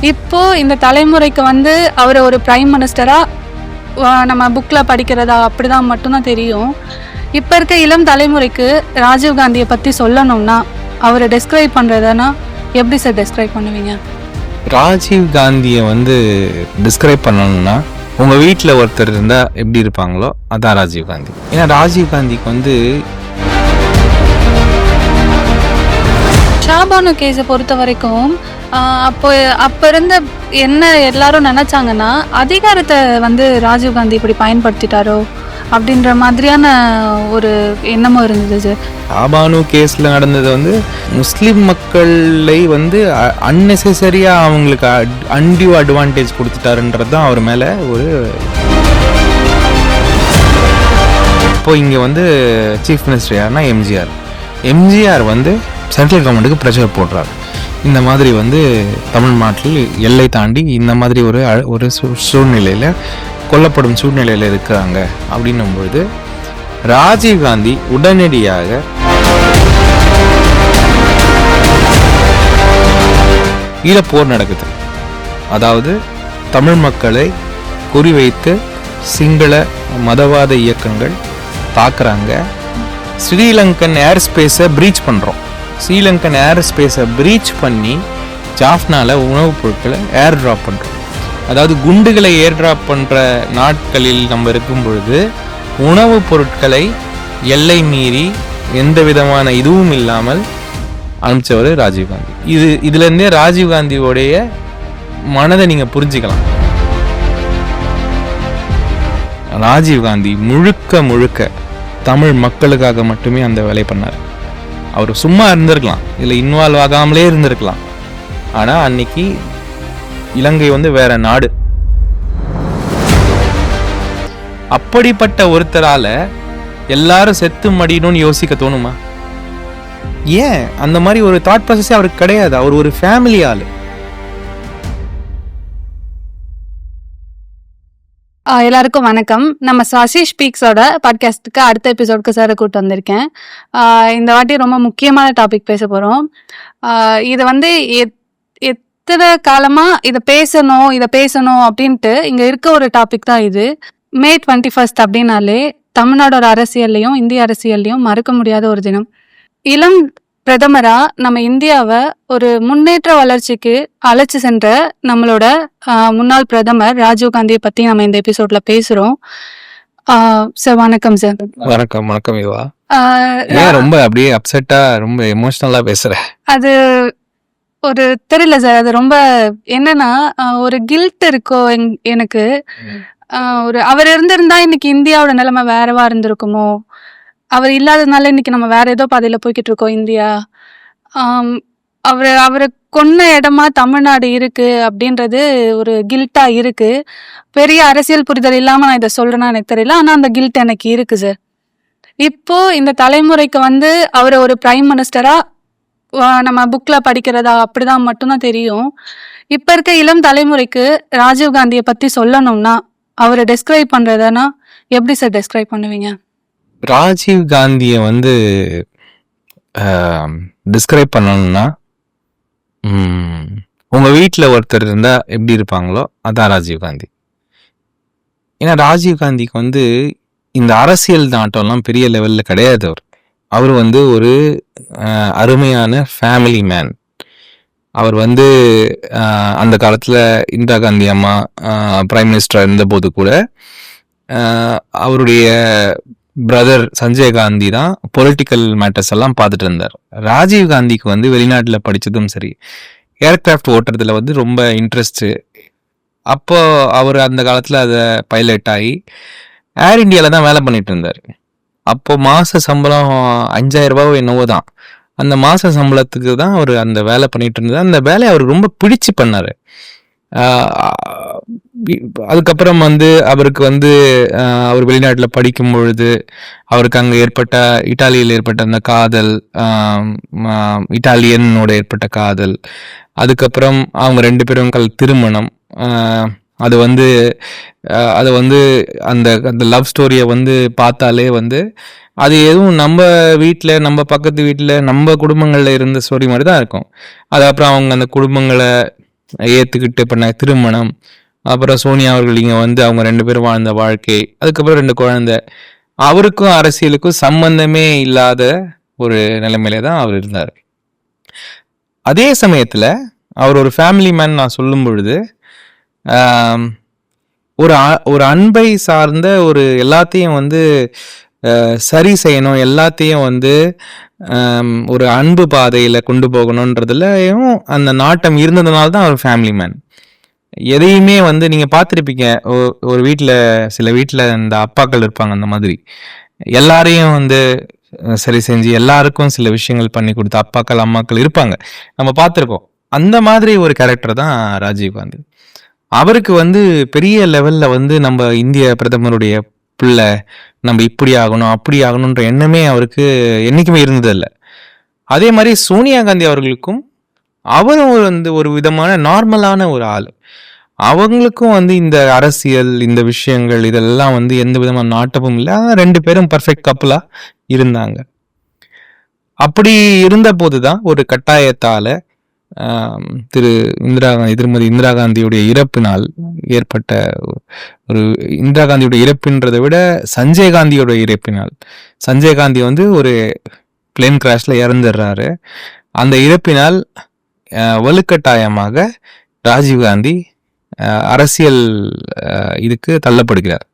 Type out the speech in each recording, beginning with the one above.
இப்போ இந்த தலைமுறைக்கு வந்து அவரை ஒரு பிரைம் மினிஸ்டராக நம்ம புக்கில் படிக்கிறதா அப்படிதான் மட்டும்தான் தெரியும். இப்போ இருக்க இளம் தலைமுறைக்கு ராஜீவ் காந்தியை பற்றி சொல்லணும்னா அவரை டெஸ்கிரைப் பண்ணுறதுனா எப்படி சார் டெஸ்கிரைப் பண்ணுவீங்க? ராஜீவ் காந்தியை வந்து டிஸ்கிரைப் பண்ணணும்னா உங்கள் வீட்டில் ஒருத்தர் இருந்தால் எப்படி இருப்பாங்களோ அதான் ராஜீவ் காந்தி. ஏன்னா ராஜீவ் காந்திக்கு வந்து ஷாபானு கேஸை பொறுத்த வரைக்கும் அப்போ அப்போ இருந்த என்ன எல்லாரும் நினச்சாங்கன்னா அதிகாரத்தை வந்து ராஜீவ் காந்தி இப்படி பயன்படுத்திட்டாரோ அப்படின்ற மாதிரியான ஒரு எண்ணமும் இருந்தது சார் ஆபானு கேஸில் நடந்தது வந்து முஸ்லீம் மக்களை வந்து அன்னெசரியாக அவங்களுக்கு அன்டியூ அட்வான்டேஜ் கொடுத்துட்டாருன்றது தான் அவர் மேலே ஒரு இப்போ இங்கே வந்து சீஃப் மினிஸ்டர் யாருன்னா எம்ஜிஆர் எம்ஜிஆர் வந்து சென்ட்ரல் கவர்மெண்ட்டுக்கு ப்ரெஷர் போடுறாரு. இந்த மாதிரி வந்து தமிழ்நாட்டில் எல்லை தாண்டி இந்த மாதிரி ஒரு அழ- ஒரு சூ- சூழ்நிலையில் கொல்லப்படும் சூழ்நிலையில் இருக்கிறாங்க. அப்படின்னும் பொழுது ராஜீவ் காந்தி உடனடியாக ஈழப்போர் நடக்குது. அதாவது தமிழ் மக்களை குறிவைத்து சிங்கள மதவாத இயக்கங்கள் தாக்குறாங்க. ஸ்ரீலங்கன் ஏர் ஸ்பேஸை ப்ரீச் பண்ணுறோம் ஸ்ரீலங்கன் ஏர் ஸ்பேஸை ப்ரீச் பண்ணி ஜாஃப்னால உணவுப் பொருட்களை ஏர் ட்ராப் பண்ணுறோம் அதாவது குண்டுகளை ஏர் ட்ராப் பண்ணுற நாட்களில் நம்ம இருக்கும் பொழுது உணவுப் பொருட்களை எல்லை மீறி எந்த விதமான இதுவும் இல்லாமல் அனுப்பிச்சவர் ராஜீவ்காந்தி இது இதுலேருந்தே ராஜீவ்காந்தியோடைய மனதை நீங்கள் புரிஞ்சுக்கலாம். ராஜீவ்காந்தி முழுக்க முழுக்க தமிழ் மக்களுக்காக மட்டுமே அந்த வேலை பண்ணார். அவர் சும்மா இருந்திருக்கலாம். இதில் இன்வால்வ் ஆகாமலே இருந்திருக்கலாம். ஆனால் அன்னைக்கு இலங்கை வந்து வேற நாடு. அப்படிப்பட்ட ஒருத்தரால எல்லாரும் செத்து மடியணும்னு யோசிக்க தோணுமா? ஏன்? அந்த மாதிரி ஒரு தாட் ப்ராசஸே அவருக்கு கிடையாது. அவர் ஒரு ஃபேமிலி ஆள். எல்லாருக்கும் வணக்கம். நம்ம சசி ஸ்பீக்ஸோட பாட்காஸ்ட்டுக்கு அடுத்த எபிசோடுக்கு சார் கூப்பிட்டு வந்திருக்கேன். இந்த வாட்டி ரொம்ப முக்கியமான டாபிக் பேச போகிறோம் இதை வந்து எத் எத்தனை காலமாக இதை பேசணும் இதை பேசணும் அப்படின்ட்டு இங்கே இருக்க ஒரு டாபிக் தான் இது. மே டுவெண்ட்டி ஃபர்ஸ்ட் அப்படின்னாலே தமிழ்நாடோட அரசியல்லையும் இந்திய அரசியல்லையும் மறக்க முடியாத ஒரு தினம். இளம் பிரதமரா நம்ம இந்தியாவை ஒரு முன்னேற்ற வளர்ச்சிக்கு அழைச்சு சென்ற நம்மளோட முன்னாள் பிரதமர் ராஜீவ் காந்தியை பத்தி நம்ம இந்த எபிசோட்ல பேசுறோம். சார் வணக்கம் சார். வணக்கம் வணக்கம் யுவா. ரொம்ப அப்படியே அப்செட்டா ரொம்ப எமோஷனலா பேசுற? அது ஒரு தெரியல சார். அது ரொம்ப என்னன்னா ஒரு கில்ட் இருக்கோ என்- எனக்கு. ஒரு அவர் இருந்திருந்தா இன்னைக்கு இந்தியாவோட நிலைமை வேறவா இருந்திருக்குமோ? அவர் இல்லாததுனால இன்னைக்கு நம்ம வேற ஏதோ பாதையில் போய்கிட்டு இருக்கோம் இந்தியா. அவர் அவரை கொன்ன இடமா தமிழ்நாடு இருக்கு அப்படின்றது ஒரு கில்ட்டா இருக்கு. பெரிய அரசியல் புரிதல் இல்லாம நான் இதை சொல்றேன்னா எனக்கு தெரியல. ஆனா அந்த கில்ட் எனக்கு இருக்கு சார் இப்போ இந்த தலைமுறைக்கு வந்து அவரை ஒரு பிரைம் மினிஸ்டரா நம்ம புக்ல படிக்கிறதா அப்படிதான் மட்டும்தான் தெரியும். இப்ப இருக்க இளம் தலைமுறைக்கு ராஜீவ் காந்தியை பத்தி சொல்லணும்னா அவரை டெஸ்கிரைப் பண்றதுனா எப்படி சார் டெஸ்கிரைப் பண்ணுவீங்க? ராஜீவ் காந்தியை வந்து டிஸ்கிரைப் பண்ணணும்னா உங்கள் வீட்டில் ஒருத்தர் இருந்தால் எப்படி இருப்பாங்களோ அதான் ராஜீவ் காந்தி. ஏன்னா ராஜீவ் காந்திக்கு வந்து இந்த அரசியல் நாட்டம்லாம் பெரிய லெவலில் கிடையாது அவர். அவர் வந்து ஒரு அருமையான ஃபேமிலி மேன் அவர் வந்து அந்த காலத்தில் இந்திரா காந்தி அம்மா பிரைம் மினிஸ்டர் இருந்தபோது கூட அவருடைய பிரதர் சஞ்சய் காந்தி தான் பொலிட்டிக்கல் மேட்டர்ஸ் எல்லாம் பார்த்துட்டு இருந்தார். ராஜீவ் காந்திக்கு வந்து வெளிநாட்டில் படித்ததும் சரி ஏர்கிராஃப்ட் ஓட்டுறதுல வந்து ரொம்ப இன்ட்ரெஸ்ட்டு அப்போ அவர் அந்த காலத்தில் அதை பைலட் ஆகி ஏர் இந்தியாவில் தான் வேலை பண்ணிட்டு இருந்தார். அப்போது மாத சம்பளம் அஞ்சாயிரம் ரூபாவோ என்னவோ தான். அந்த மாத சம்பளத்துக்கு தான் அவர் அந்த வேலை பண்ணிட்டு இருந்தார். அந்த வேலையை அவர் ரொம்ப பிடிச்சு பண்ணார். அதுக்கப்புறம் வந்து அவருக்கு வந்து அவர் வெளிநாட்டில் படிக்கும் பொழுது அவருக்கு அங்கே ஏற்பட்ட இட்டாலியில் ஏற்பட்ட அந்த காதல் இட்டாலியனோட ஏற்பட்ட காதல் அதுக்கப்புறம் அவங்க ரெண்டு பேரும் கல் திருமணம் அது வந்து அது வந்து அந்த அந்த லவ் ஸ்டோரியை வந்து பார்த்தாலே வந்து அது எதுவும் நம்ம வீட்டில் நம்ம பக்கத்து வீட்டில் நம்ம குடும்பங்களில் இருந்த ஸ்டோரி மாதிரி தான் இருக்கும். அது அப்புறம் அவங்க அந்த குடும்பங்களை ஏற்றுக்கிட்டு பண்ண திருமணம். அப்புறம் சோனியா அவர்கள் இங்கே வந்து அவங்க ரெண்டு பேரும் வாழ்ந்த வாழ்க்கை. அதுக்கப்புறம் ரெண்டு குழந்தை. அவருக்கும் அரசியலுக்கும் சம்பந்தமே இல்லாத ஒரு நிலைமையில தான் அவர் இருந்தார். அதே சமயத்தில் அவர் ஒரு ஃபேமிலி மேன் நான் சொல்லும் பொழுது ஒரு அ- ஒரு அன்பை சார்ந்த ஒரு எல்லாத்தையும் வந்து சரி செய்யணும். எல்லாத்தையும் வந்து ஒரு அன்பு பாதையில் கொண்டு போகணுன்றதுலயும் அந்த நாட்டம் இருந்ததுனால தான் அவர் ஃபேமிலி மேன் எதையுமே வந்து நீங்கள் பார்த்துருப்பீங்க. ஒரு வீட்டில் சில வீட்டில் இந்த அப்பாக்கள் இருப்பாங்க அந்த மாதிரி. எல்லாரையும் வந்து சரி செஞ்சு எல்லாருக்கும் சில விஷயங்கள் பண்ணி கொடுத்த அப்பாக்கள் அம்மாக்கள் இருப்பாங்க. நம்ம பார்த்துருக்கோம். அந்த மாதிரி ஒரு கேரக்டர் தான் ராஜீவ் காந்தி. அவருக்கு வந்து பெரிய லெவலில் வந்து நம்ம இந்திய பிரதமருடைய பிள்ளை நம்ம இப்படி ஆகணும் அப்படி ஆகணுன்ற எண்ணமே அவருக்கு என்றைக்குமே இருந்ததில்ல. அதே மாதிரி சோனியா காந்தி அவர்களுக்கும் அவரும் ஒரு வந்து ஒரு விதமான நார்மலான ஒரு ஆள். அவங்களுக்கும் வந்து இந்த அரசியல் இந்த விஷயங்கள் இதெல்லாம் வந்து எந்த விதமான நாட்டமும் இல்லை. ரெண்டு பேரும் பர்ஃபெக்ட் கப்பலாக இருந்தாங்க. அப்படி இருந்த போதுதான் ஒரு கட்டாயத்தால் திரு இந்திரா காந்தி திருமதி இந்திரா காந்தியுடைய இறப்பினால் ஏற்பட்ட ஒரு இந்திரா காந்தியுடைய இறப்புன்றதை விட சஞ்சய் காந்தியோட இறப்பினால். சஞ்சய் காந்தி வந்து ஒரு பிளேன் கிராஷில் இறந்துடுறாரு. அந்த இறப்பினால் வலுக்கட்டாயமாக ராஜீவ் காந்தி அரசியல் இதுக்கு தள்ளப்படுகிறார்.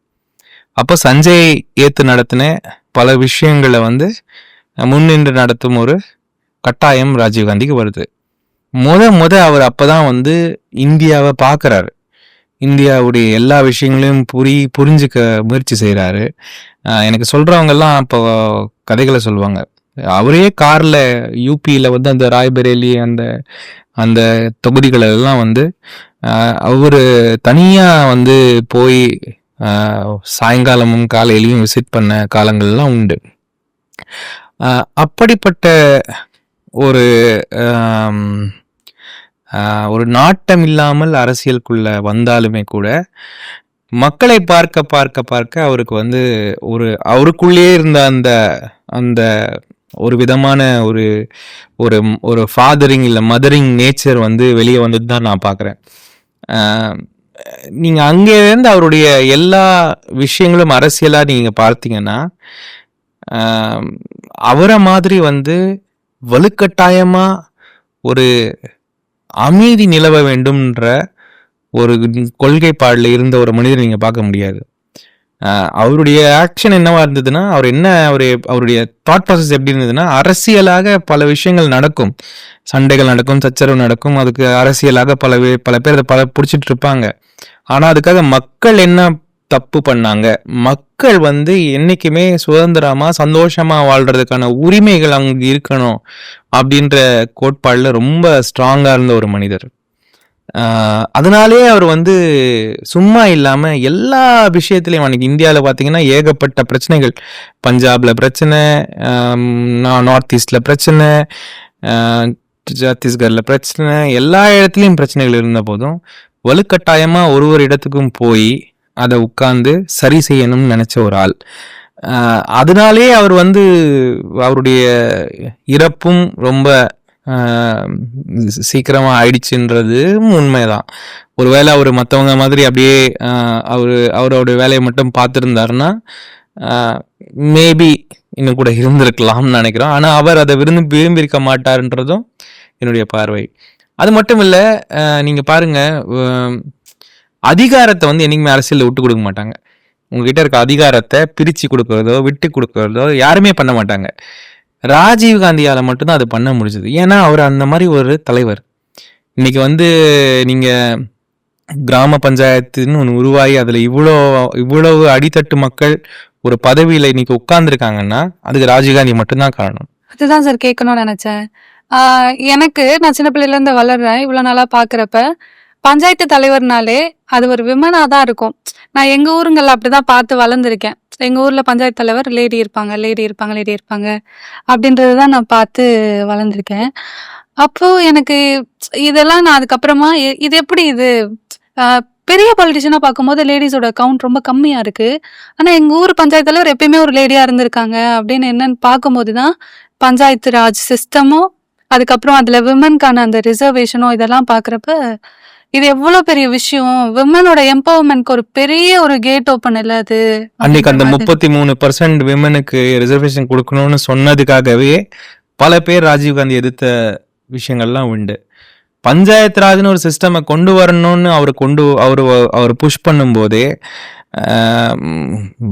அப்போ சஞ்சய் ஏத்து நடத்தின பல விஷயங்களை வந்து முன்னின்று நடத்தும் ஒரு கட்டாயம் ராஜீவ் காந்திக்கு வருது. முத முத அவர் அப்பதான் வந்து இந்தியாவை பார்க்குறாரு. இந்தியாவுடைய எல்லா விஷயங்களையும் புரி புரிஞ்சுக்க முயற்சி செய்கிறாரு எனக்கு சொல்கிறவங்கெல்லாம் இப்போ கதைகளை சொல்லுவாங்க அவரே காரில் யூபியில் வந்து அந்த ராய்பரேலி அந்த அந்த தொகுதிகளெல்லாம் வந்து அவர் தனியாக வந்து போய் சாயங்காலமும் காலையிலையும் விசிட் பண்ண காலங்கள்லாம் உண்டு. அப்படிப்பட்ட ஒரு ஒரு நாட்டம் இல்லாமல் அரசியலுக்குள்ள வந்தாலுமே கூட மக்களை பார்க்க பார்க்க பார்க்க அவருக்கு வந்து ஒரு அவருக்குள்ளேயே இருந்த அந்த அந்த ஒரு விதமான ஒரு ஒரு ஒரு ஃபாதரிங் இல்லை மதரிங் நேச்சர் வந்து வெளியே வந்துட்டு தான் நான் பார்க்குறேன். நீங்கள் அங்கேருந்து அவருடைய எல்லா விஷயங்களும் அரசியலாக நீங்கள் பார்த்தீங்கன்னா அவரை மாதிரி வந்து வலுக்கட்டாயமாக ஒரு அமைதி நிலவ வேண்டும்ன்ற ஒரு கொள்கைப்பாடில் இருந்த ஒரு மனிதரை நீங்கள் பார்க்க முடியாது. அவருடைய ஆக்ஷன் என்னவா இருந்ததுன்னா அவர் என்ன அவர் அவருடைய தாட் ப்ராசஸ் எப்படி இருந்ததுன்னா அரசியலாக பல விஷயங்கள் நடக்கும். சண்டைகள் நடக்கும் சச்சரவு நடக்கும் அதுக்கு அரசியலாக பல பல பேர் அதை பல பிடிச்சிட்டு இருப்பாங்க. ஆனால் அதுக்காக மக்கள் என்ன தப்பு பண்ணாங்க. மக்கள் வந்து என்றைக்குமே சுதந்திரமாக சந்தோஷமாக வாழ்கிறதுக்கான உரிமைகள் அங்கே இருக்கணும் அப்படின்ற கோட்பாடில் ரொம்ப ஸ்ட்ராங்காக இருந்த ஒரு மனிதர். அதனாலே அவர் வந்து சும்மா இல்லாமல் எல்லா விஷயத்துலையும் அன்றைக்கி இந்தியாவில் பார்த்தீங்கன்னா ஏகப்பட்ட பிரச்சனைகள். பஞ்சாபில் பிரச்சனை நான் நார்த் ஈஸ்டில் பிரச்சனை சத்தீஸ்கரில் பிரச்சனை எல்லா இடத்துலையும் பிரச்சனைகள் இருந்த போதும் வலுக்கட்டாயமாக ஒரு ஒரு இடத்துக்கும் போய் அதை உட்கார்ந்து சரி செய்யணும்னு நினச்ச ஒரு ஆள். அதனாலே அவர் வந்து அவருடைய இறப்பும் ரொம்ப சீக்கிரமாக ஆயிடுச்சுன்றதும் உண்மைதான். ஒருவேளை அவர் மற்றவங்க மாதிரி அப்படியே அவர் அவரோட வேலையை மட்டும் பார்த்துருந்தாருன்னா மேபி இன்னும் கூட இருந்திருக்கலாம்னு நினைக்கிறோம். ஆனால் அவர் அதை விரும்பி விரும்பியிருக்க மாட்டார்ன்றதும் என்னுடைய பார்வை. அது மட்டும் இல்லை நீங்கள் பாருங்கள் பாருங்க அதிகாரத்தை வந்து என்னைக்குமே அரசியலில் விட்டு கொடுக்க மாட்டாங்க. உங்ககிட்ட இருக்க அதிகாரத்தை பிரித்து கொடுக்கறதோ விட்டு கொடுக்கறதோ யாருமே பண்ண மாட்டாங்க. ராஜீவ் காந்தியால் மட்டும்தான் அது பண்ண முடிஞ்சது. ஏன்னா அவர் அந்த மாதிரி ஒரு தலைவர். இன்னைக்கு வந்து நீங்கள் கிராம பஞ்சாயத்துன்னு ஒன்று உருவாகி அதில் இவ்வளோ இவ்வளவு அடித்தட்டு மக்கள் ஒரு பதவியில் இன்னைக்கு உட்கார்ந்துருக்காங்கன்னா அதுக்கு ராஜீவ்காந்தி மட்டும்தான் காரணம். அதுதான் சார் கேட்கணும்னு நினச்சேன். எனக்கு நான் சின்ன பிள்ளையிலேருந்து வளர்றேன். இவ்வளோ நாளாக பார்க்குறப்ப பஞ்சாயத்து தலைவர்னாலே அது ஒரு விமனாக தான் இருக்கும். நான் எங்கள் ஊருங்களில் அப்படி தான் பார்த்து வளர்ந்துருக்கேன். எங்கள் ஊரில் பஞ்சாயத்து தலைவர் லேடி இருப்பாங்க லேடி இருப்பாங்க லேடி இருப்பாங்க அப்படின்றது தான் நான் பார்த்து வளர்ந்துருக்கேன். அப்போது எனக்கு இதெல்லாம் நான் அதுக்கப்புறமா இது எப்படி இது? பெரிய பாலிட்டிஷனாக பார்க்கும்போது லேடிஸோட கவுண்ட் ரொம்ப கம்மியாக இருக்குது ஆனால் எங்கள் ஊர் பஞ்சாயத்து தலைவர் எப்பயுமே ஒரு லேடியாக இருந்திருக்காங்க அப்படின்னு என்னன்னு பார்க்கும்போது தான் பஞ்சாயத்து ராஜ் சிஸ்டமும் அதுக்கப்புறம் அதில் விமன்கான அந்த ரிசர்வேஷனும் இதெல்லாம் பார்க்குறப்ப இது எவ்வளவு பெரிய விஷயம்? விமனோட எம்பவர்மெண்ட்க்கு ஒரு பெரிய ஒரு கேட் ஓப்பன் இல்ல அது? அன்னைக்கு அந்த. முப்பத்தி மூணு பர்சன்ட் விமனுக்கு ரிசர்வேஷன் கொடுக்கணும்னு சொன்னதுக்காகவே பல பேர் ராஜீவ்காந்தி எதிர்த்த விஷயங்கள்லாம் உண்டு. பஞ்சாயத்து ராஜ்னு ஒரு சிஸ்டமை கொண்டு வரணும்னு அவர் கொண்டு அவர் அவர் புஷ் பண்ணும்போதே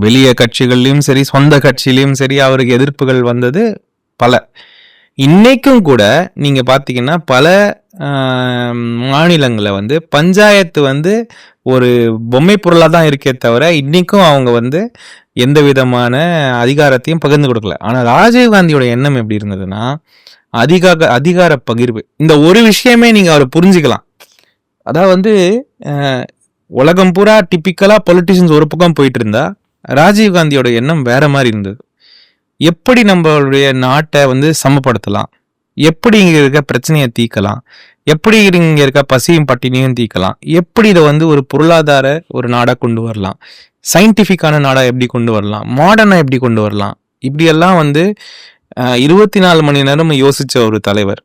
வெளிய கட்சிகள்லயும் சரி சொந்த கட்சியிலயும் சரி அவருக்கு எதிர்ப்புகள் வந்தது பல. இன்னைக்கும் கூட நீங்க பாத்தீங்கன்னா பல மாநிலங்களை வந்து பஞ்சாயத்து வந்து ஒரு பொம்மை பொருளாக தான் இருக்கே தவிர இன்றைக்கும் அவங்க வந்து எந்த விதமான அதிகாரத்தையும் பகிர்ந்து கொடுக்கல. ஆனால் ராஜீவ்காந்தியோட எண்ணம் எப்படி இருந்ததுன்னா அதிகார அதிகார பகிர்வு. இந்த ஒரு விஷயமே நீங்கள் அவரை புரிஞ்சுக்கலாம். அதாவது வந்து உலகம் பூரா டிப்பிக்கலாக பொலிட்டிஷியன்ஸ் ஒரு பக்கம் போயிட்டு இருந்தா ராஜீவ்காந்தியோட எண்ணம் வேற மாதிரி இருந்தது. எப்படி நம்மளுடைய நாட்டை வந்து சமப்படுத்தலாம்? எப்படி இங்கே இருக்க பிரச்சனையை தீர்க்கலாம். எப்படி இங்கே இருக்க பசியும் பட்டினியும் தீர்க்கலாம். எப்படி இதை வந்து ஒரு பொருளாதார ஒரு நாடாக கொண்டு வரலாம். சயின்டிஃபிக்கான நாடாக எப்படி கொண்டு வரலாம். மாடர்னாக எப்படி கொண்டு வரலாம். இப்படியெல்லாம் வந்து இருபத்தி நாலு மணி நேரம் யோசித்த ஒரு தலைவர்.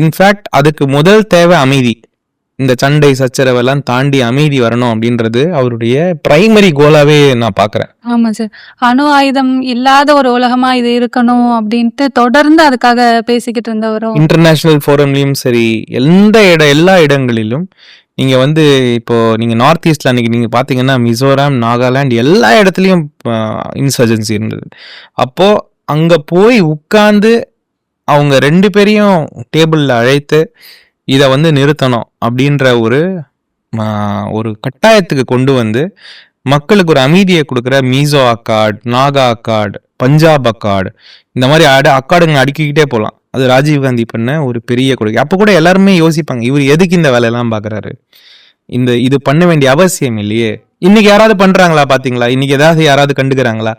இன்ஃபேக்ட் அதுக்கு முதல் தேவை அமைதி. இந்த சண்டை சச்சரவெல்லாம் தாண்டி அமைதி வரணும் அப்படின்றது அவருடைய பிரைமரி கோலாவே நான் பார்க்கறேன் ஆமா சார் அணு ஆயுதம் இல்லாத ஒரு உலகமா இது இருக்கணும் அப்படின்ட்டு தொடர்ந்து அதுக்காக பேசிக்கிட்டு இருந்தவரும். இன்டர்நேஷனல் ஃபோரம்லயும் சரி எந்த இட எல்லா இடங்களிலும் நீங்க வந்து இப்போ நீங்க நார்த் ஈஸ்ட்ல அன்னைக்கு நீங்க பாத்தீங்கன்னா மிசோரம் நாகாலாந்து எல்லா இடத்துலயும் இன்சர்ஜென்சி இருந்தது. அப்போ அங்க போய் உட்கார்ந்து அவங்க ரெண்டு பேரையும் டேபிள்ல அழைத்து இதை வந்து நிறுத்தணும் அப்படின்ற ஒரு ஒரு கட்டாயத்துக்கு கொண்டு வந்து மக்களுக்கு ஒரு அமைதியை கொடுக்குற Mizo accord Naga accord Punjab accord இந்த மாதிரி அட அக்காடுங்க அடுக்கிக்கிட்டே போகலாம். அது ராஜீவ்காந்தி பண்ண ஒரு பெரிய கொடுக்கை அப்போ கூட எல்லாருமே யோசிப்பாங்க இவர் எதுக்கு இந்த வேலையெல்லாம் பார்க்குறாரு? இந்த இது பண்ண வேண்டிய அவசியம் இல்லையே. இன்னைக்கு யாராவது பண்ணுறாங்களா பார்த்தீங்களா? இன்னைக்கு ஏதாவது யாராவது கண்டுக்கிறாங்களா?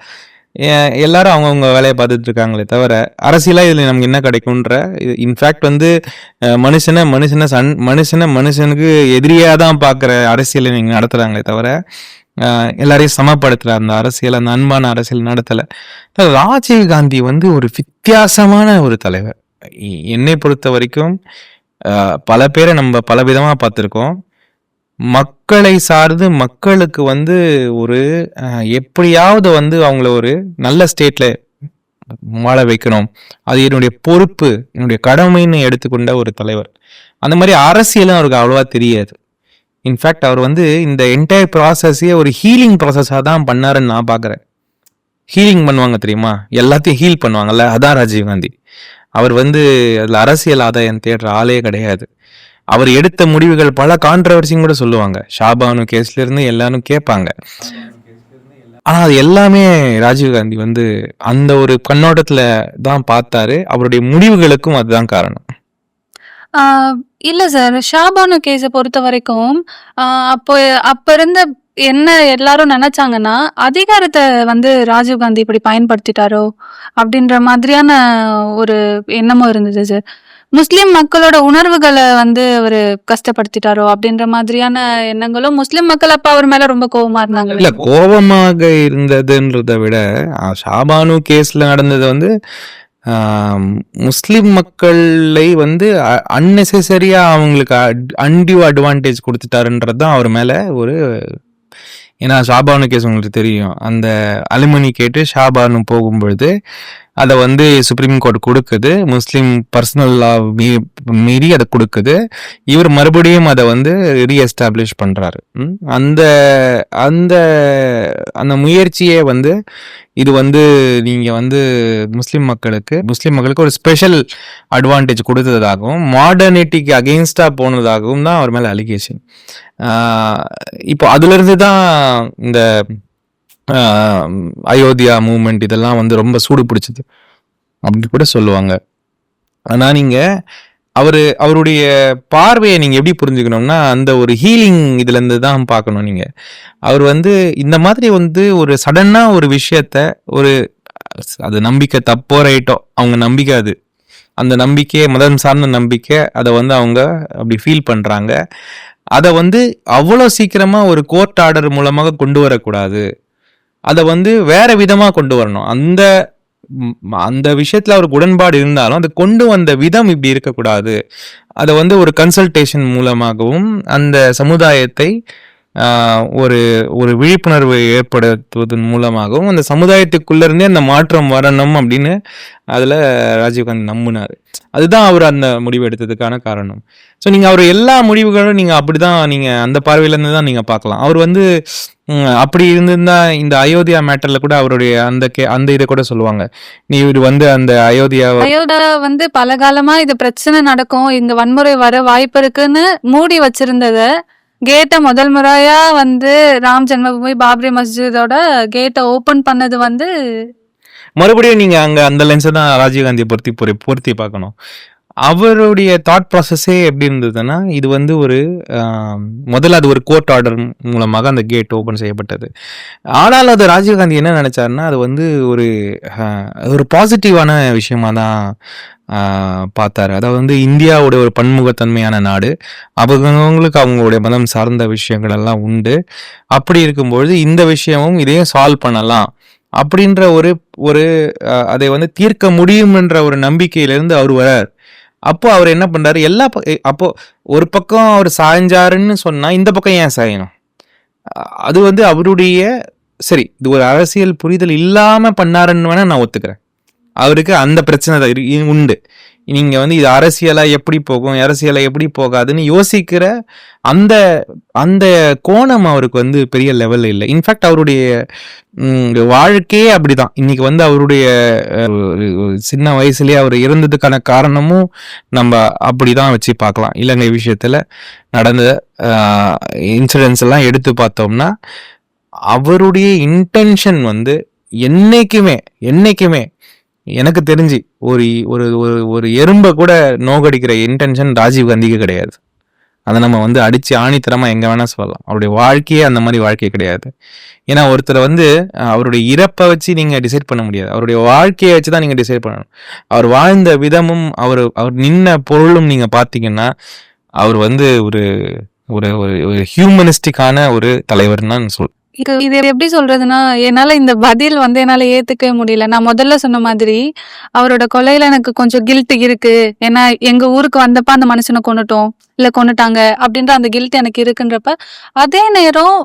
எல்லாரும் அவங்கவுங்க வேலையை பார்த்துட்டு இருக்காங்களே தவிர அரசியலாக இதில் நமக்கு என்ன கிடைக்கும்ன்ற இன்ஃபேக்ட் வந்து மனுஷனை மனுஷனை சன் மனுஷனை மனுஷனுக்கு எதிரியாக தான் பார்க்குற அரசியலை நீங்கள் நடத்துகிறாங்களே தவிர எல்லாரையும் சமப்படுத்துகிற அந்த அரசியல் அந்த அன்பான அரசியல் நடத்தலை. ராஜீவ் காந்தி வந்து ஒரு வித்தியாசமான ஒரு தலைவர். என்னை பொறுத்த வரைக்கும் பல பேரை நம்ம பல விதமாக பார்த்துருக்கோம். மக்களை சார்ந்து மக்களுக்கு வந்து ஒரு எப்படியாவது வந்து அவங்கள ஒரு நல்ல ஸ்டேட்ல வாழ வைக்கணும். அது என்னுடைய பொறுப்பு என்னுடைய கடமைன்னு எடுத்துக்கொண்ட ஒரு தலைவர். அந்த மாதிரி அரசியலும் அவருக்கு அவ்வளவா தெரியாது. இன்ஃபேக்ட் அவர் வந்து இந்த என்டையர் ப்ராசஸையே ஒரு ஹீலிங் ப்ராசஸாக தான் பண்ணாருன்னு நான் பார்க்குறேன் ஹீலிங் பண்ணுவாங்க தெரியுமா? எல்லாத்தையும் ஹீல் பண்ணுவாங்கல்ல அதான் ராஜீவ் காந்தி. அவர் வந்து அதில் அரசியல் ஆதாயம் தேடுற ஆளே கிடையாது. அவர் எடுத்த முடிவுகள் பல கான்ட்ரவர்சியும் கூட சொல்லுவாங்க. ஷாபானு கேஸ்ல இருந்து எல்லாரும் கேட்பாங்க. ஆனா அது எல்லாமே ராஜீவ் காந்தி வந்து அந்த ஒரு கண்ணோட்டத்துல தான் பார்த்தாரு. அவருடைய முடிவுகளுக்கும் அதுதான் காரணம். ஆஹ் இல்ல சார் ஷாபானு கேஸை பொறுத்த வரைக்கும் ஆஹ் அப்போ அப்ப இருந்த என்ன எல்லாரும் நினைச்சாங்கன்னா அதிகாரத்தை வந்து ராஜீவ்காந்தி இப்படி பயன்படுத்திட்டாரோ அப்படின்ற மாதிரியான ஒரு எண்ணமும் இருந்தது சார் முஸ்லிம் மக்களோட உணர்வுகளை வந்து அவரு கஷ்டப்படுத்திட்டாரோ அப்படின்ற மாதிரியான எண்ணங்களும் முஸ்லிம் மக்கள் அப்ப அவர் மேல ரொம்ப கோவமா இருந்தாங்க. இல்ல கோபமாக இருந்ததுன்றதை விட ஷாபானு கேஸ்ல நடந்தது வந்து முஸ்லிம் மக்களை வந்து அன்னெசரியா அவங்களுக்கு அன்டியூ அட்வான்டேஜ் கொடுத்துட்டாருன்றது தான் அவர் மேல ஒரு ஏன்னா ஷாபானு கேஸ் உங்களுக்கு தெரியும். அந்த அலுமினி கேட்டு ஷாபானு போகும்பொழுது அதை வந்து சுப்ரீம் கோர்ட் கொடுக்குது. முஸ்லீம் பர்சனல் லா மீறி அதை கொடுக்குது. இவர் மறுபடியும் அதை வந்து ரீஎஸ்டாப்ளிஷ் பண்ணுறாரு அந்த அந்த அந்த முயற்சியே வந்து இது வந்து நீங்கள் வந்து முஸ்லீம் மக்களுக்கு முஸ்லீம் மக்களுக்கு ஒரு ஸ்பெஷல் அட்வான்டேஜ் கொடுத்ததாகவும் மாடர்னிட்டிக்கு அகெயின்ஸ்டாக போனதாகவும் தான் அவர் மேலே அலிகேஷன் இப்போ அதுலேருந்து தான் இந்த அயோத்தியா மூமெண்ட் இதெல்லாம் வந்து ரொம்ப சூடு பிடிச்சது. அப்படி கூட சொல்லுவாங்க. ஆனால் நீங்கள் அவர் அவருடைய பார்வையை நீங்கள் எப்படி புரிஞ்சுக்கணும்னா அந்த ஒரு ஹீலிங் இதுலேருந்து தான் பார்க்கணும் நீங்கள் அவர் வந்து இந்த மாதிரி வந்து ஒரு சடனாக ஒரு விஷயத்த ஒரு அது நம்பிக்கை தப்போ ரைட்டோ அவங்க நம்பிக்கை அது. அந்த நம்பிக்கையை மதம் சார்ந்த நம்பிக்கை அதை வந்து அவங்க அப்படி ஃபீல் பண்ணுறாங்க அதை வந்து அவ்வளோ சீக்கிரமாக ஒரு கோர்ட் ஆர்டர் மூலமாக கொண்டு வரக்கூடாது. அதை வந்து வேற விதமாக கொண்டு வரணும். அந்த அந்த விஷயத்தில் அவருக்கு உடன்பாடு இருந்தாலும் அதை கொண்டு வந்த விதம் இப்படி இருக்கக்கூடாது. அதை வந்து ஒரு கன்சல்டேஷன் மூலமாகவும் அந்த சமுதாயத்தை ஒரு ஒரு விழிப்புணர்வை ஏற்படுத்துவதன் மூலமாகவும் அந்த சமுதாயத்துக்குள்ளேருந்தே அந்த மாற்றம் வரணும் அப்படின்னு அதில் ராஜீவ்காந்த் நம்பினார். அதுதான் அவர் அந்த முடிவு எடுத்ததுக்கான காரணம். ஸோ நீங்கள் அவர் எல்லா முடிவுகளும் நீங்க அப்படிதான் நீங்கள் அந்த பார்வையிலேருந்து தான் நீங்கள் பார்க்கலாம். அவர் வந்து அப்படி இருந்திருந்தா இந்த அயோத்தியா மேட்டர்ல கூட அவருடைய அந்த கே அந்த இதை கூட சொல்லுவாங்க. நீ இவர் வந்து அந்த அயோத்தியா அயோத்தியா வந்து பல காலமா இது பிரச்சனை நடக்கும். இங்க வன்முறை வர வாய்ப்பு இருக்குன்னு மூடி வச்சிருந்ததை கேட்டை முதல் முறையா வந்து ராம் ஜென்மபூமி பாப்ரி மஸ்ஜிதோட கேட்டை ஓபன் பண்ணது வந்து மறுபடியும் நீங்க அங்க அந்த லென்ஸை தான் ராஜீவ்காந்தி பொருத்தி பொரு- பொருத்தி பார்க்கணும். அவருடைய தாட் ப்ராசஸே எப்படி இருந்ததுன்னா இது வந்து ஒரு முதல்ல அது ஒரு கோர்ட் ஆர்டர் மூலமாக அந்த கேட் ஓப்பன் செய்யப்பட்டது. ஆனால் அது ராஜீவ்காந்தி என்ன நினச்சாருன்னா அது வந்து ஒரு ஒரு பாசிட்டிவான விஷயமா தான் பார்த்தாரு. அதாவது வந்து இந்தியாவுடைய ஒரு பன்முகத்தன்மையான நாடு. அவங்கவுங்களுக்கு அவங்களுடைய மதம் சார்ந்த விஷயங்கள் எல்லாம் உண்டு. அப்படி இருக்கும்பொழுது இந்த விஷயமும் இதையும் சால்வ் பண்ணலாம். அப்படின்ற ஒரு ஒரு அதை வந்து தீர்க்க முடியும்ன்ற ஒரு நம்பிக்கையிலேருந்து அவர் வரார். அப்போ அவர் என்ன பண்ணுறாரு எல்லா அப்போ ஒரு பக்கம் அவர் சாய்ஞ்சாருன்னு சொன்னால் இந்த பக்கம் ஏன் சாயணும்? அது வந்து அவருடைய சரி இது ஒரு அரசியல் புரிதல் இல்லாமல் பண்ணாருன்னு வேணால் நான் ஒத்துக்கிறேன். அவருக்கு அந்த பிரச்சனை உண்டு. நீங்க வந்து இது அரசியலா எப்படி போகும் அரசியலா எப்படி போகாதுன்னு யோசிக்கிற அந்த அந்த கோணம் அவருக்கு வந்து பெரிய லெவல்ல இல்லை. இன்ஃபேக்ட் அவருடைய வாழ்க்கையே அப்படிதான். இன்னைக்கு வந்து அவருடைய சின்ன வயசுலயே அவர் இறந்ததுக்கான காரணமும் நம்ம அப்படிதான் வச்சு பார்க்கலாம். இலங்கை விஷயத்துல நடந்த இன்சிடென்ட்ஸ் எல்லாம் எடுத்து பார்த்தோம்னா அவருடைய இன்டென்ஷன் வந்து என்னைக்குமே என்னைக்குமே எனக்கு தெரிஞ்சு ஒரு ஒரு ஒரு ஒரு எறும்பை கூட நோகடிக்கிற இன்டென்ஷன் ராஜீவ் காந்திக்கு கிடையாது. அதை நம்ம வந்து அடித்து ஆணித்தரமாக எங்கே வேணால் சொல்லலாம். அவருடைய வாழ்க்கையே அந்த மாதிரி வாழ்க்கை கிடையாது. ஏன்னா ஒருத்தரை வந்து அவருடைய இறப்பை வச்சு நீங்கள் டிசைட் பண்ண முடியாது. அவருடைய வாழ்க்கையை வச்சு தான் நீங்கள் டிசைட் பண்ணணும். அவர் வாழ்ந்த விதமும் அவர் அவர் நின்ன பொருளும் நீங்கள் பார்த்தீங்கன்னா அவர் வந்து ஒரு ஒரு ஒரு- ஒரு ஹியூமனிஸ்டிக்கான ஒரு தலைவர்னு தான் சொல் இது இது எப்படி சொல்றதுன்னா என்னால இந்த பதில் வந்து என்னால ஏத்துக்கவே முடியல. நான் முதல்ல சொன்ன மாதிரி அவரோட கொலையில எனக்கு கொஞ்சம் கில்ட் இருக்கு. ஏன்னா எங்க ஊருக்கு வந்தப்ப அந்த மனுஷனை கொண்டுட்டோம் இல்ல கொண்டுட்டாங்க அப்படின்ற அந்த கில்ட் எனக்கு இருக்குன்றப்ப அதே நேரம்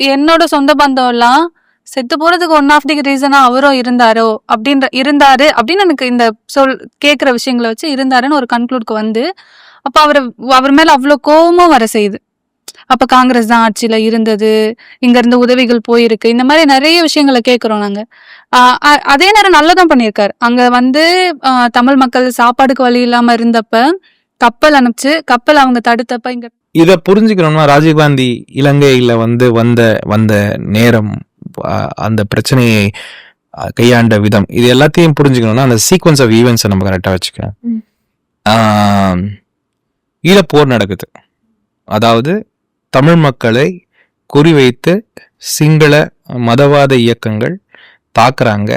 என்னோட சொந்த பந்தம் எல்லாம் செத்து போறதுக்கு ஒன் ஆஃப் தி ரீசனா அவரும் இருந்தாரோ அப்படின்ற இருந்தாரு அப்படின்னு எனக்கு இந்த சொல் கேக்குற விஷயங்களை வச்சு இருந்தாருன்னு ஒரு கன்க்ளூட்க்கு வந்து அப்ப அவர் அவர் மேல அவ்வளவு கோபமும் வர செய்யுது. அப்ப காங்கிரஸ் தான் ஆட்சியில இருந்தது இங்க இருந்து உதவிகள் போயிருக்கு. இந்த மாதிரி நிறைய விஷயங்களை கேட்கிறோம் நாங்க. அதே நேரம் நல்லதான் பண்ணியிருக்காரு. அங்க வந்து தமிழ் மக்கள் சாப்பாடுக்கு வழி இல்லாம இருந்தப்ப கப்பல் அனுப்பிச்சு கப்பல் அவங்க தடுத்தப்ப இங்க இதை புரிஞ்சுக்கணும்னா ராஜீவ்காந்தி இலங்கையில வந்து வந்த வந்த நேரம் அந்த பிரச்சனையை கையாண்ட விதம். இது எல்லாத்தையும் புரிஞ்சுக்கணும்னா அந்த சீக்வன்ஸ் ஆஃப் ஈவெண்ட்ஸை நம்ம கரெக்டாக வச்சுக்கணும். ம். ஆஹ், ஈழப்போர் நடக்குது. அதாவது தமிழ் மக்களை குறிவைத்து சிங்கள மதவாத இயக்கங்கள் தாக்குறாங்க.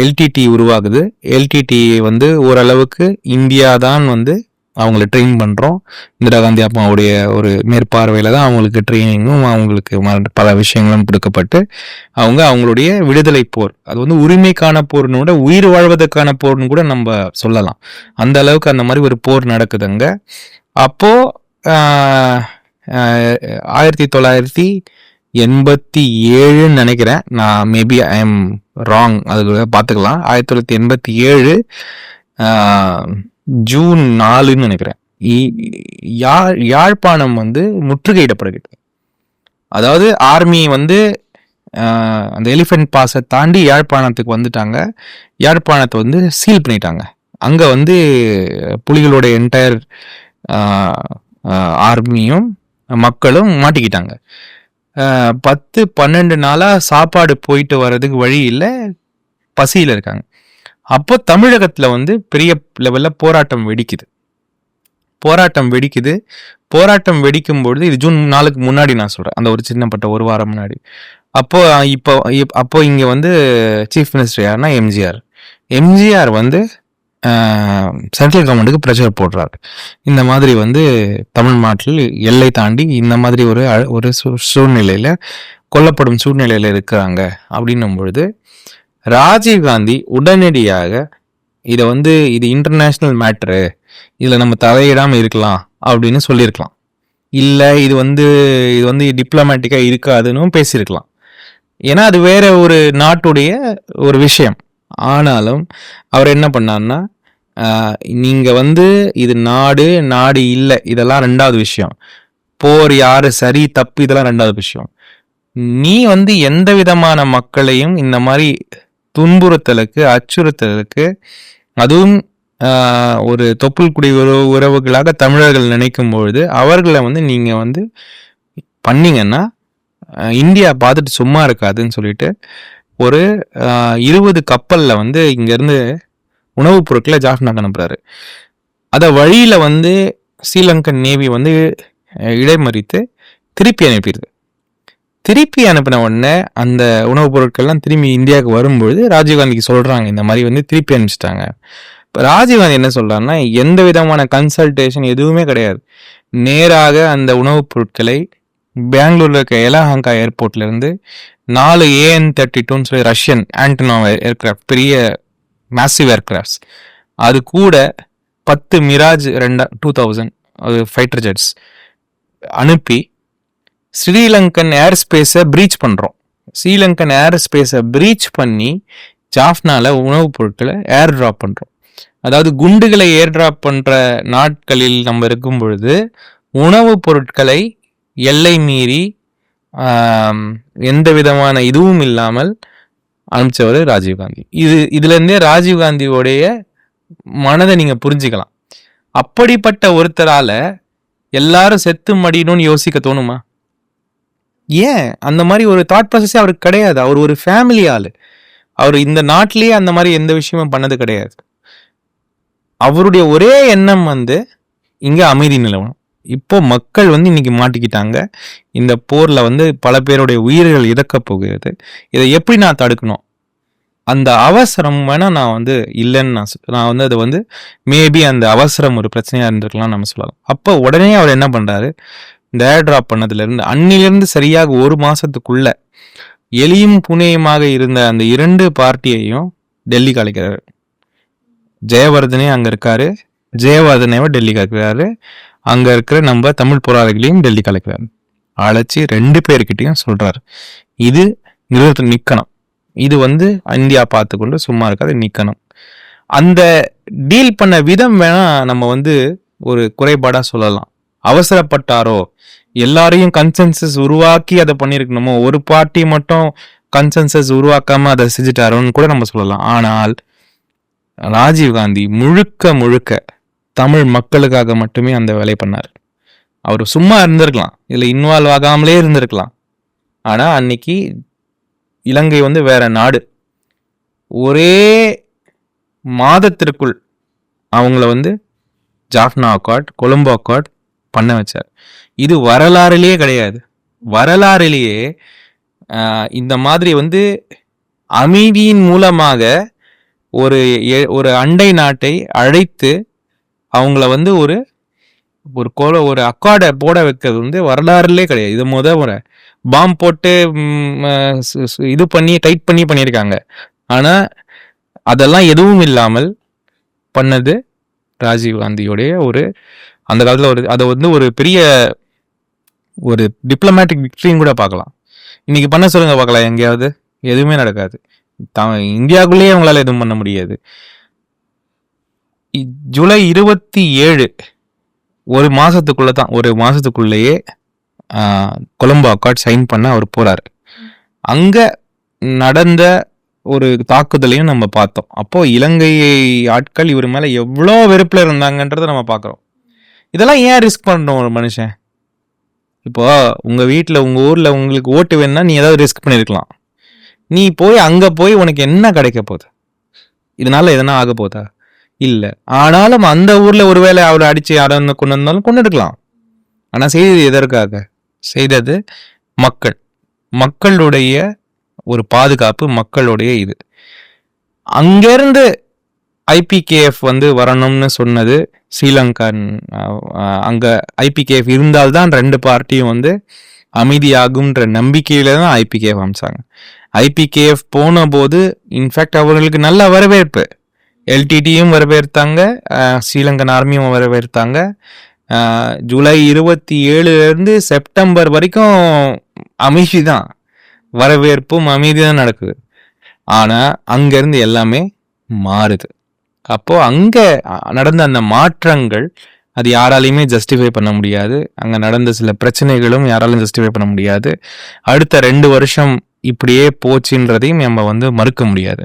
எல்டிடி உருவாகுது. எல்டிடி வந்து ஓரளவுக்கு இந்தியா தான் வந்து அவங்கள ட்ரெயின் பண்ணுறோம் இந்திரா காந்தி அம்மாவுடைய ஒரு மேற்பார்வையில் தான் அவங்களுக்கு ட்ரைனிங்கும் அவங்களுக்கு பல விஷயங்களும் கொடுக்கப்பட்டு அவங்க அவங்களுடைய விடுதலை போர் அது வந்து உரிமைக்கான போர்னு கூட உயிர் வாழ்வதற்கான போர்னு கூட நம்ம சொல்லலாம். அந்த அளவுக்கு அந்த மாதிரி ஒரு போர் நடக்குதுங்க. அப்போ ஆஹ், ஆஹ், ஆயிரத்தி தொள்ளாயிரத்தி எண்பத்தி ஏழுன்னு நினைக்கிறேன். நான் மேபி ஐ எம் ராங் அது பார்த்துக்கலாம். ஆயிரத்தி தொள்ளாயிரத்தி எண்பத்தி ஏழு ஜூன் நாலுன்னு நினைக்கிறேன். இ- யாழ் யாழ்ப்பாணம் வந்து முற்றுகையிடப்படுகிறது அதாவது ஆர்மி வந்து அந்த எலிஃபென்ட் பாஸை தாண்டி யாழ்ப்பாணத்துக்கு வந்துட்டாங்க. யாழ்ப்பாணத்தை வந்து சீல் பண்ணிட்டாங்க. அங்கே வந்து புலிகளோட என்டையர் ஆர்மியும் மக்களும் மாட்டிக்கிட்டாங்க. பத்து பன்னெண்டு நாளாக சாப்பாடு போயிட்டு வர்றதுக்கு வழி இல்லை பசியில் இருக்காங்க. அப்போ தமிழகத்தில் வந்து பெரிய லெவலில் போராட்டம் வெடிக்குது. போராட்டம் வெடிக்குது. போராட்டம் வெடிக்கும் பொழுது இது ஜூன் நாளுக்கு முன்னாடி நான் சொல்கிறேன் அந்த ஒரு சின்னப்பட்ட ஒரு வாரம் முன்னாடி. அப்போ இப்போ இப்- அப்போ இங்கே வந்து சீஃப் மினிஸ்டர் யாருன்னா எம்ஜிஆர் எம்ஜிஆர் வந்து சென்ட்ரல் கவர்மெண்ட்டுக்கு ப்ரெஷர் போடுறாரு. இந்த மாதிரி வந்து தமிழ்நாட்டில் எல்லை தாண்டி இந்த மாதிரி ஒரு ஒரு சூ- கொல்லப்படும் சூழ்நிலையில் இருக்கிறாங்க. அப்படின்னும் பொழுது ராஜீவ் காந்தி உடனடியாக இதை வந்து இது இன்டர்நேஷ்னல் மேட்ரு இதில் நம்ம தலையிடாமல் இருக்கலாம் அப்படின்னு சொல்லியிருக்கலாம். இல்லை இது வந்து இது வந்து டிப்ளமேட்டிக்காக இருக்காதுன்னு பேசியிருக்கலாம். ஏன்னா அது வேற ஒரு நாட்டுடைய ஒரு விஷயம். ஆனாலும் அவர் என்ன பண்ணார்னா நீங்கள் வந்து இது நாடு நாடு இல்லை இதெல்லாம் ரெண்டாவது விஷயம். போர் யார் சரி தப்பு இதெல்லாம் ரெண்டாவது விஷயம். நீ வந்து எந்த விதமான மக்களையும் இந்த மாதிரி துன்புறுத்தலுக்கு அச்சுறுத்தலுக்கு அதுவும் ஒரு தொப்புள் குடி உறவு உறவுகளாக தமிழர்கள் நினைக்கும் பொழுது அவர்களை வந்து நீங்கள் வந்து பண்ணீங்கன்னா இந்தியா பார்த்துட்டு சும்மா இருக்காதுன்னு சொல்லிட்டு ஒரு இருபது கப்பலில் வந்து இங்கேருந்து உணவுப் பொருட்களை ஜாஃப்னாக்கு அனுப்புறாரு. அதை வழியில் வந்து ஸ்ரீலங்கன் நேவி வந்து இடைமறித்து திருப்பி அனுப்பிடுது. திருப்பி அனுப்பின உடனே அந்த உணவுப் பொருட்கள்லாம் திரும்பி இந்தியாவுக்கு வரும்பொழுது ராஜீவ்காந்திக்கு சொல்கிறாங்க இந்த மாதிரி வந்து திருப்பி அனுப்பிச்சிட்டாங்க. இப்போ ராஜீவ்காந்தி என்ன சொல்கிறாருன்னா எந்த விதமான கன்சல்டேஷன் எதுவுமே கிடையாது. நேராக அந்த உணவுப் பொருட்களை பெங்களூரில் இருக்க எலஹங்கா ஏர்போர்ட்லேருந்து நாலு ஏஎன் தேர்ட்டி டூன்னு சொல்லி ரஷ்யன் ஆண்டனோ ஏர்கிராஃப்ட் பெரிய மேசிவ் ஏர்கிராஃப்ட்ஸ் அது கூட பத்து மிராஜ் ரெண்டா டூ தௌசண்ட் அது ஃபைட்டர் ஜெட்ஸ் அனுப்பி ஸ்ரீலங்கன் ஏர் ஸ்பேஸை ப்ரீச் பண்ணுறோம் ஸ்ரீலங்கன் ஏர் ஸ்பேஸை ப்ரீச் பண்ணி ஜாஃப்னால உணவுப் பொருட்களை ஏர் ட்ராப் பண்ணுறோம் அதாவது குண்டுகளை ஏர் ட்ராப் பண்ணுற நாட்களில் நம்ம இருக்கும் பொழுது உணவுப் பொருட்களை எல்லை மீறி எந்த விதமான இதுவும் இல்லாமல் அனுப்பிச்சவர் ராஜீவ்காந்தி இது இதுலேருந்தே ராஜீவ்காந்தியோடைய மனதை நீங்கள் புரிஞ்சுக்கலாம். அப்படிப்பட்ட ஒருத்தரால் எல்லாரும் செத்து மடியணும்னு யோசிக்க தோணுமா? ஏன்? அந்த மாதிரி ஒரு தாட் ப்ராசஸே அவருக்கு கிடையாது. அவர் ஒரு ஃபேமிலி ஆள். அவர் இந்த நாட்டிலேயே அந்த மாதிரி எந்த விஷயமும் பண்ணது கிடையாது. அவருடைய ஒரே எண்ணம் வந்து இங்கே அமைதி நிலவணும். இப்போ மக்கள் வந்து இன்னைக்கு மாட்டிக்கிட்டாங்க. இந்த போர்ல வந்து பல பேருடைய உயிர்கள் இறக்க போகிறது. இதை எப்படி நான் தடுக்கணும்? அந்த அவசரம் வேணா நான் வந்து இல்லைன்னு நான் நான் வந்து அது வந்து மேபி அந்த அவசரம் ஒரு பிரச்சனையா இருந்திருக்கலாம் நம்ம சொல்லலாம். அப்போ உடனே அவர் என்ன பண்றாரு? இந்த ஏர் டிராப் பண்ணதுல இருந்து அன்னிலிருந்து சரியாக ஒரு மாசத்துக்குள்ள எலியும் புனேயுமாக இருந்த அந்த இரண்டு பார்ட்டியையும் டெல்லி கலைக்கிறாரு. ஜெயவர்தனே அங்க இருக்காரு. ஜெயவர்தனேவை டெல்லி கலைக்கிறாரு. அங்கே இருக்கிற நம்ம தமிழ் போராளிகளையும் டெல்லி கலைக்கிறாரு. அழைச்சி ரெண்டு பேர்கிட்டையும் சொல்கிறார் இது நிறுவனத்தில் நிற்கணும் இது வந்து இந்தியா பார்த்துக்கொண்டு சும்மா இருக்காது நிற்கணும் அந்த டீல் பண்ண விதம் வேணால் நம்ம வந்து ஒரு குறைபாடாக சொல்லலாம். அவசரப்பட்டாரோ எல்லாரையும் கன்சென்சஸ் உருவாக்கி அதை பண்ணியிருக்கணுமோ ஒரு பார்ட்டி மட்டும் கன்சென்சஸ் உருவாக்காம அதை செஞ்சுட்டாரோன்னு கூட நம்ம சொல்லலாம். ஆனால் ராஜீவ் காந்தி முழுக்க முழுக்க தமிழ் மக்களுக்காக மட்டுமே அந்த வேலையை பண்ணார். அவர் சும்மா இருந்திருக்கலாம். இதில் இன்வால்வ் ஆகாமலே இருந்திருக்கலாம். ஆனால் அன்னைக்கு இலங்கை வந்து வேற நாடு. ஒரே மாதத்திற்குள் அவங்கள வந்து ஜாஃப்னா அக்கார்ட் கொலம்போ அக்கார்ட் பண்ண வச்சார். இது வரலாறுலேயே கிடையாது. வரலாறுலேயே இந்த மாதிரி வந்து அமைதியின் மூலமாக ஒரு எ- ஒரு அண்டை நாட்டை அழைத்து அவங்கள வந்து ஒரு ஒரு கோல ஒரு அக்கார்டை போட வைக்கிறது வந்து வரலாறுலே கிடையாது. இது முத முறை. பாம் போட்டு இது பண்ணி டைட் பண்ணி பண்ணியிருக்காங்க. ஆனால் அதெல்லாம் எதுவும் இல்லாமல் பண்ணது ராஜீவ் காந்தியோடைய ஒரு அந்த காலத்தில் ஒரு அதை வந்து ஒரு பெரிய ஒரு டிப்ளமேட்டிக் விக்டரின்னு கூட பார்க்கலாம். இன்னைக்கு பண்ண சொல்லுங்க பார்க்கலாம். எங்கேயாவது எதுவுமே நடக்காது. த- இந்தியாவுக்குள்ளேயே அவங்களால எதுவும் பண்ண முடியாது. ஜூலை இருபத்தி ஏழு ஒரு மாதத்துக்குள்ளே தான் ஒரு மாதத்துக்குள்ளேயே கொலம்போ அக்கார்ட் சைன் பண்ண அவர் போகிறார் அங்கே நடந்த ஒரு தாக்குதலையும் நம்ம பார்த்தோம். அப்போது இலங்கை ஆட்கள் இவர் மேலே எவ்வளோ வெறுப்பில் இருந்தாங்கன்றத நம்ம பார்க்குறோம். இதெல்லாம் ஏன் ரிஸ்க் பண்ணுறோம் ஒரு மனுஷன்? இப்போ உங்கள் வீட்டில் உங்கள் ஊரில் உங்களுக்கு ஓட்டு வேணும்னா நீ ஏதாவது ரிஸ்க் பண்ணியிருக்கலாம் நீ போய் அங்கே போய் உனக்கு என்ன கிடைக்க போகுது? இதனால் எதனா ஆக போதா? இல்ல. ஆனாலும் அந்த ஊர்ல ஒருவேளை அவரை அடிச்சு யாரோ வந்து கொண்டு வந்தாலும் கொண்டு எடுக்கலாம். ஆனா செய்தது எதற்காக? செய்தது மக்கள். மக்களுடைய ஒரு பாதுகாப்பு மக்களுடைய இது. அங்கிருந்து ஐபிகேஎஃப் வந்து வரணும்னு சொன்னது ஸ்ரீலங்கன் அங்கே அங்க ஐபிகேஎஃப் இருந்தால்தான் ரெண்டு பார்ட்டியும் வந்து அமைதியாகும்ன்ற நம்பிக்கையில தான் ஐபிகேஎஃப் அமைச்சாங்க. ஐபிகேஎஃப் போன போது இன்ஃபேக்ட் அவர்களுக்கு நல்ல வரவேற்பு. எல்டிடியும் வரவேற்றாங்க. ஸ்ரீலங்கன் ஆர்மியும் வரவேற்றாங்க. ஜூலை இருபத்தி ஏழுலேருந்து செப்டம்பர் வரைக்கும் அமைதி தான். வரவேற்பும் அமைதி தான் நடக்குது. ஆனால் அங்கேருந்து எல்லாமே மாறுது. அப்போது அங்கே நடந்த அந்த மாற்றங்கள் அது யாராலையுமே ஜஸ்டிஃபை பண்ண முடியாது. அங்கே நடந்த சில பிரச்சனைகளும் யாராலும் ஜஸ்டிஃபை பண்ண முடியாது. அடுத்த ரெண்டு வருஷம் இப்படியே போச்சுன்றதையும் நம்ம வந்து மறுக்க முடியாது.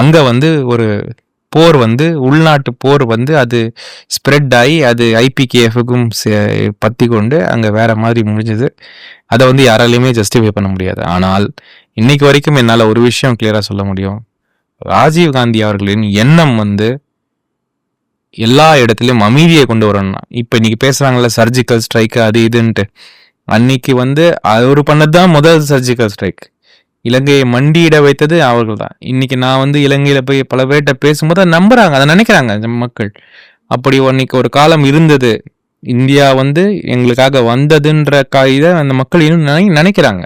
அங்கே வந்து ஒரு போர் வந்து உள்நாட்டு போர் வந்து அது ஸ்ப்ரெட் ஆகி அது ஐபிகேஎஃபுக்கும் பற்றி கொண்டு அங்கே வேறு மாதிரி முடிஞ்சது. அதை வந்து யாராலையுமே ஜஸ்டிஃபை பண்ண முடியாது. ஆனால் இன்னைக்கு வரைக்கும் என்னால் ஒரு விஷயம் கிளியராக சொல்ல முடியும். ராஜீவ் காந்தி அவர்களின் எண்ணம் வந்து எல்லா இடத்துலையும் அமைதியை கொண்டு வரணும்னா இப்போ இன்னைக்கு பேசுகிறாங்களே சர்ஜிக்கல் ஸ்ட்ரைக்கு அது இதுன்ட்டு. அன்னைக்கு வந்து அவர் பண்ணது தான் முதல் சர்ஜிக்கல் ஸ்ட்ரைக் இலங்கையை மண்டியிட வைத்தது அவர்கள் தான் இன்னைக்கு நான் வந்து இலங்கையில போய் பல பேர்கிட்ட பேசும்போது அதை நம்புறாங்க அதை நினைக்கிறாங்க மக்கள். அப்படி இன்னைக்கு ஒரு காலம் இருந்தது. இந்தியா வந்து எங்களுக்காக வந்ததுன்ற கா இதை அந்த மக்கள் இன்னும் நினை- நினைக்கிறாங்க.